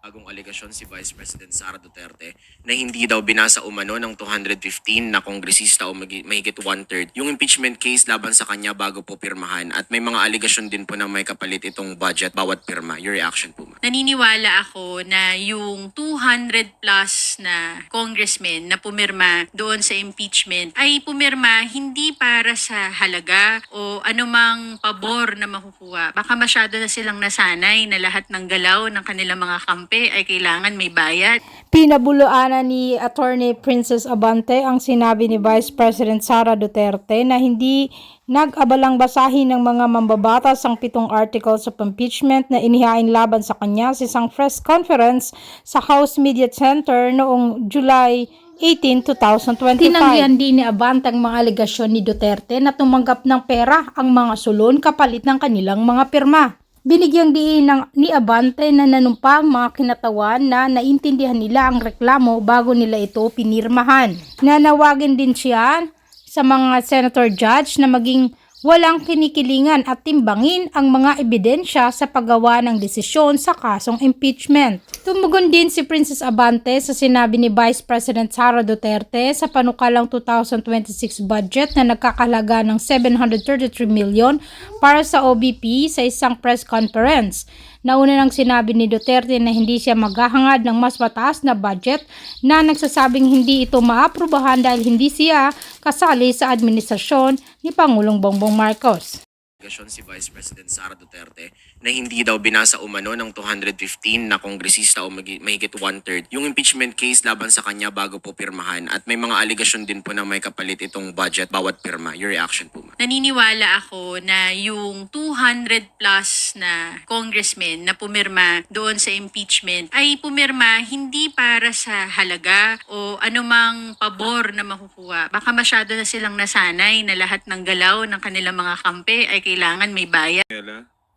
bagong aligasyon si Vice President Sara Duterte na hindi daw binasa umano ng 215 na kongresista o mahigit one-third yung impeachment case laban sa kanya bago po pirmahan at may mga aligasyon din po na may kapalit itong budget bawat pirma. Your reaction po ma'am? naniniwala ako na yung 200 plus na congressmen na pumirma doon sa impeachment ay pumirma hindi para sa halaga o anumang pabor na makukuha. Baka masyado na silang nasanay na lahat ng galaw ng kanilang mga kampe ay kailangan may bayad. Pinabuluanan ni Attorney Princess Abante ang sinabi ni Vice President Sara Duterte na hindi nag-abalang basahin ng mga mambabatas ang pitong articles of impeachment na inihain laban sa kanya sa isang press conference sa House Media Center noong July 18, 2025. Tinanggihan din ni Abante ang mga alegasyon ni Duterte na tumanggap ng pera ang mga sulon kapalit ng kanilang mga pirma. Binigyang diin ng, ni Abante na nanumpa ang mga kinatawan na naintindihan nila ang reklamo bago nila ito pinirmahan. Nanawagin din siya sa mga senator judge na maging walang kinikilingan at timbangin ang mga ebidensya sa paggawa ng desisyon sa kasong impeachment. Tumugon din si Princess Abante sa sinabi ni Vice President Sara Duterte sa panukalang 2026 budget na nagkakalaga ng 733 million para sa OBP sa isang press conference. Nauna nang sinabi ni Duterte na hindi siya maghahangad ng mas mataas na budget na nagsasabing hindi ito maaprubahan dahil hindi siya kasali sa administrasyon ni Pangulong Bongbong Marcos. Aligasyon si Vice President Sara Duterte na hindi daw binasa umano ng 215 na kongresista o mahigit one-third yung impeachment case laban sa kanya bago po pirmahan at may mga aligasyon din po na may kapalit itong budget bawat pirma. Your reaction po? Naniniwala ako na yung 200 plus na congressmen na pumirma doon sa impeachment ay pumirma hindi para sa halaga o anumang pabor na makukuha. Baka masyado na silang nasanay na lahat ng galaw ng kanilang mga kampe ay kailangan may bayad.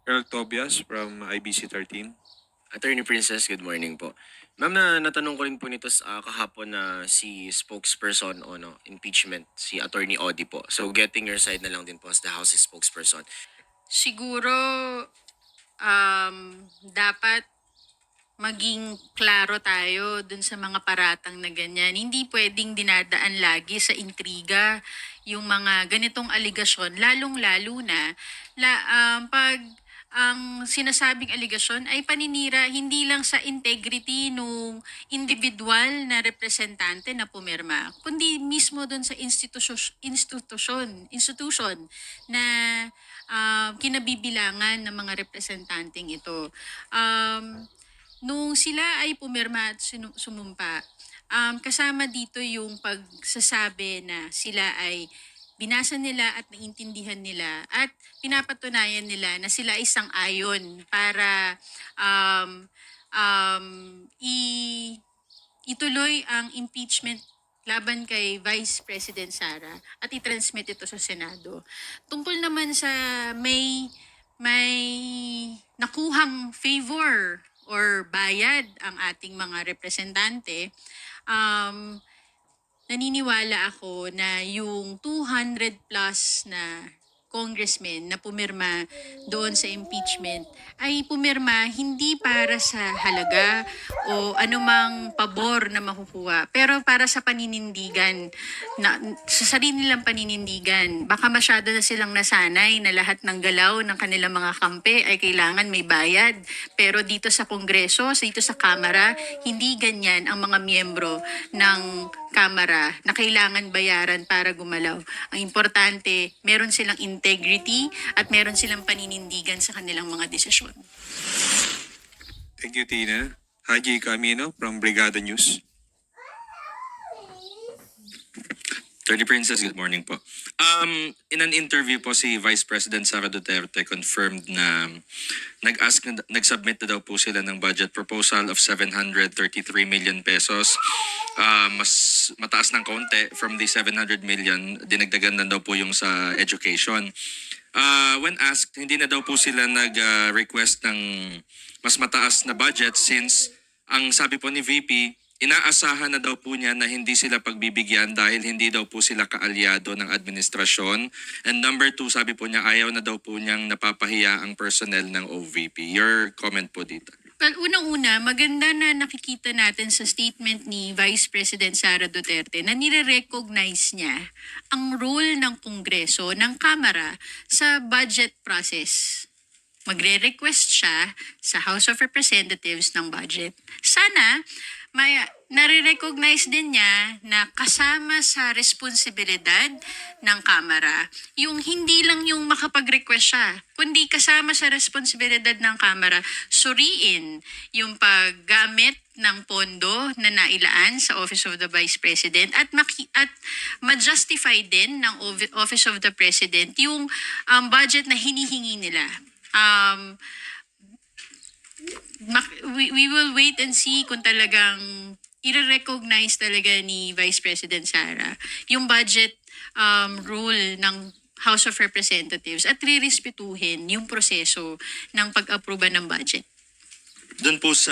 Earl Tobias from IBC 13. Attorney Princess, good morning po. Ma'am, na natanong ko rin po nito sa ah, kahapon na si spokesperson o no, impeachment, si Attorney Odi po. So getting your side na lang din po as the House spokesperson. Siguro um, dapat maging klaro tayo dun sa mga paratang na ganyan. Hindi pwedeng dinadaan lagi sa intriga yung mga ganitong aligasyon, lalong-lalo na la, um, pag ang sinasabing aligasyon ay paninira hindi lang sa integrity nung individual na representante na pumirma, kundi mismo doon sa institusyon, institusyon, institution na um, kinabibilangan ng mga representanteng ito. Um, nung sila ay pumirma at sumumpa, um, kasama dito yung pagsasabi na sila ay binasa nila at naintindihan nila at pinapatunayan nila na sila ay sang-ayon para um, um, i- ituloy ang impeachment laban kay Vice President Sara at i-transmit ito sa Senado. Tungkol naman sa may may nakuhang favor or bayad ang ating mga representante, um, naniniwala ako na yung 200 plus na congressmen na pumirma doon sa impeachment ay pumirma hindi para sa halaga o anumang pabor na makukuha pero para sa paninindigan na, sa sarili nilang paninindigan baka masyado na silang nasanay na lahat ng galaw ng kanilang mga kampe ay kailangan may bayad pero dito sa kongreso dito sa kamara hindi ganyan ang mga miyembro ng kamara na kailangan bayaran para gumalaw. Ang importante, meron silang integrity at meron silang paninindigan sa kanilang mga desisyon. Thank you, Tina. Haji Camino from Brigada News. Attorney Princess, good morning po. Um, in an interview po si Vice President Sara Duterte confirmed na nag-ask na, nag-submit na daw po sila ng budget proposal of 733 million pesos. Ah, mas mataas ng konti from the 700 million, dinagdagan na daw po yung sa education. Ah, when asked, hindi na daw po sila nag-request ng mas mataas na budget since ang sabi po ni VP, inaasahan na daw po niya na hindi sila pagbibigyan dahil hindi daw po sila kaalyado ng administrasyon. And number two, sabi po niya, ayaw na daw po niyang napapahiya ang personnel ng OVP. Your comment po dito. Well, unang-una, maganda na nakikita natin sa statement ni Vice President Sara Duterte na nire-recognize niya ang role ng Kongreso, ng Kamara sa budget process. Magre-request siya sa House of Representatives ng budget. Sana may nare-recognize din niya na kasama sa responsibilidad ng Kamara, yung hindi lang yung makapag-request siya, kundi kasama sa responsibilidad ng Kamara, suriin yung paggamit ng pondo na nailaan sa Office of the Vice President at maki- at ma-justify din ng Office of the President yung um, budget na hinihingi nila. Um, we, we will wait and see kung talagang i-recognize talaga ni Vice President Sara yung budget um, rule ng House of Representatives at rirespetuhin yung proseso ng pag-aproba ng budget. Doon po sa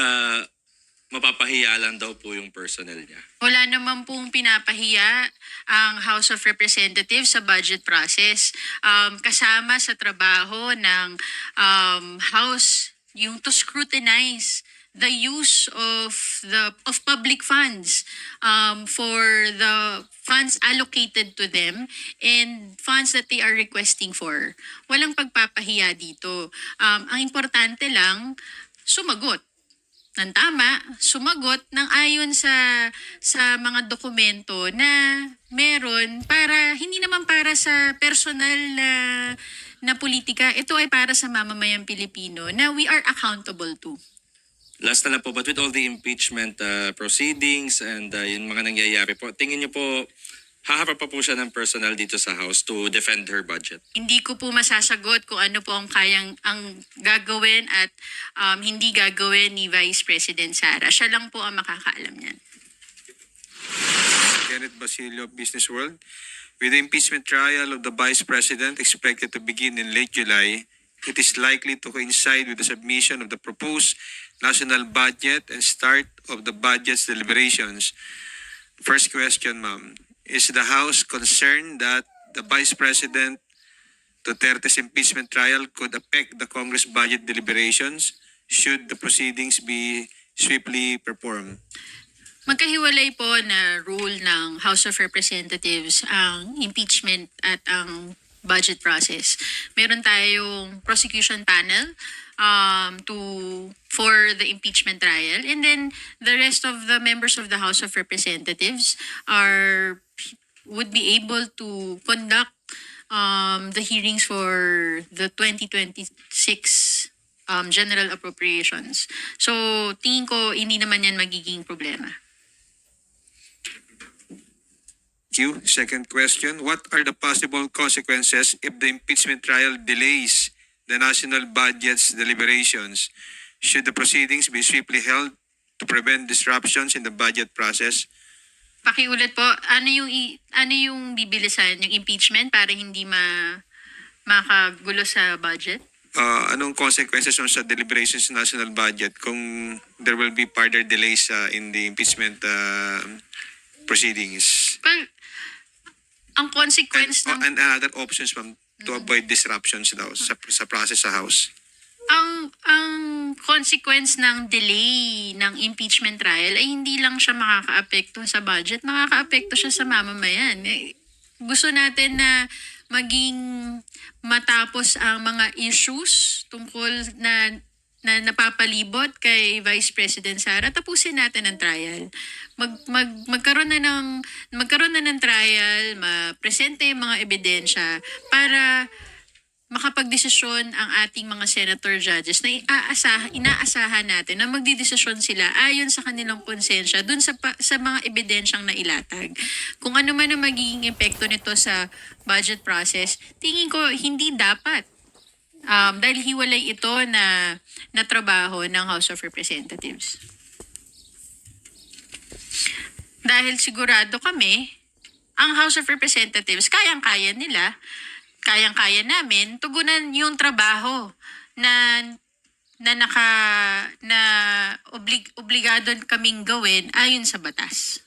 mapapahiya lang daw po yung personnel niya. Wala naman pong pinapahiya ang House of Representatives sa budget process. Um, kasama sa trabaho ng um, House yung to scrutinize the use of the of public funds um, for the funds allocated to them and funds that they are requesting for. Walang pagpapahiya dito. Um, ang importante lang, sumagot ng tama, sumagot ng ayon sa sa mga dokumento na meron para hindi naman para sa personal na na politika, ito ay para sa mamamayang Pilipino na we are accountable to. Last na lang po, but with all the impeachment uh, proceedings and uh, yung mga nangyayari po, tingin niyo po, haharap pa po siya ng personal dito sa House to defend her budget? Hindi ko po masasagot kung ano po ang kayang ang gagawin at um, hindi gagawin ni Vice President Sara. Siya lang po ang makakaalam niyan. Kenneth Basilio Business World. With the impeachment trial of the Vice President expected to begin in late July, it is likely to coincide with the submission of the proposed national budget and start of the budget's deliberations. First question, ma'am. Is the House concerned that the Vice President Duterte's impeachment trial could affect the Congress budget deliberations should the proceedings be swiftly performed? Magkahiwalay po na rule ng House of Representatives ang impeachment at ang budget process. Meron tayong prosecution panel um, to for the impeachment trial and then the rest of the members of the House of Representatives are would be able to conduct um, the hearings for the 2026 um, general appropriations. So, tingin ko hindi naman yan magiging problema. Q, second question. What are the possible consequences if the impeachment trial delays the national budget's deliberations? Should the proceedings be swiftly held to prevent disruptions in the budget process? Pakiulit po, ano yung i- ano yung bibilisan, yung impeachment para hindi ma makagulo sa budget? Uh, anong consequences nun sa deliberations sa national budget kung there will be further delays uh, in the impeachment uh, proceedings? Well, ang And, consequence uh, ng and other options, ma'am, to avoid disruptions daw sa, sa process sa House. ang ang consequence ng delay ng impeachment trial ay hindi lang siya makakaapekto sa budget, makakaapekto siya sa mamamayan. Eh, gusto natin na maging matapos ang mga issues tungkol na na napapalibot kay Vice President Sara, tapusin natin ang trial. Mag, mag, magkaroon na ng magkaroon na ng trial, mapresente yung mga ebidensya para makapagdesisyon ang ating mga senator judges na iaasah, inaasahan natin na magdidesisyon sila ayon sa kanilang konsensya dun sa, sa mga ebidensyang nailatag. Kung ano man ang magiging epekto nito sa budget process, tingin ko hindi dapat. Um, dahil hiwalay ito na, na trabaho ng House of Representatives. Dahil sigurado kami, ang House of Representatives, kayang-kaya nila, kayang-kaya namin, tugunan yung trabaho na na naka na oblig, obligado kaming gawin ayon sa batas.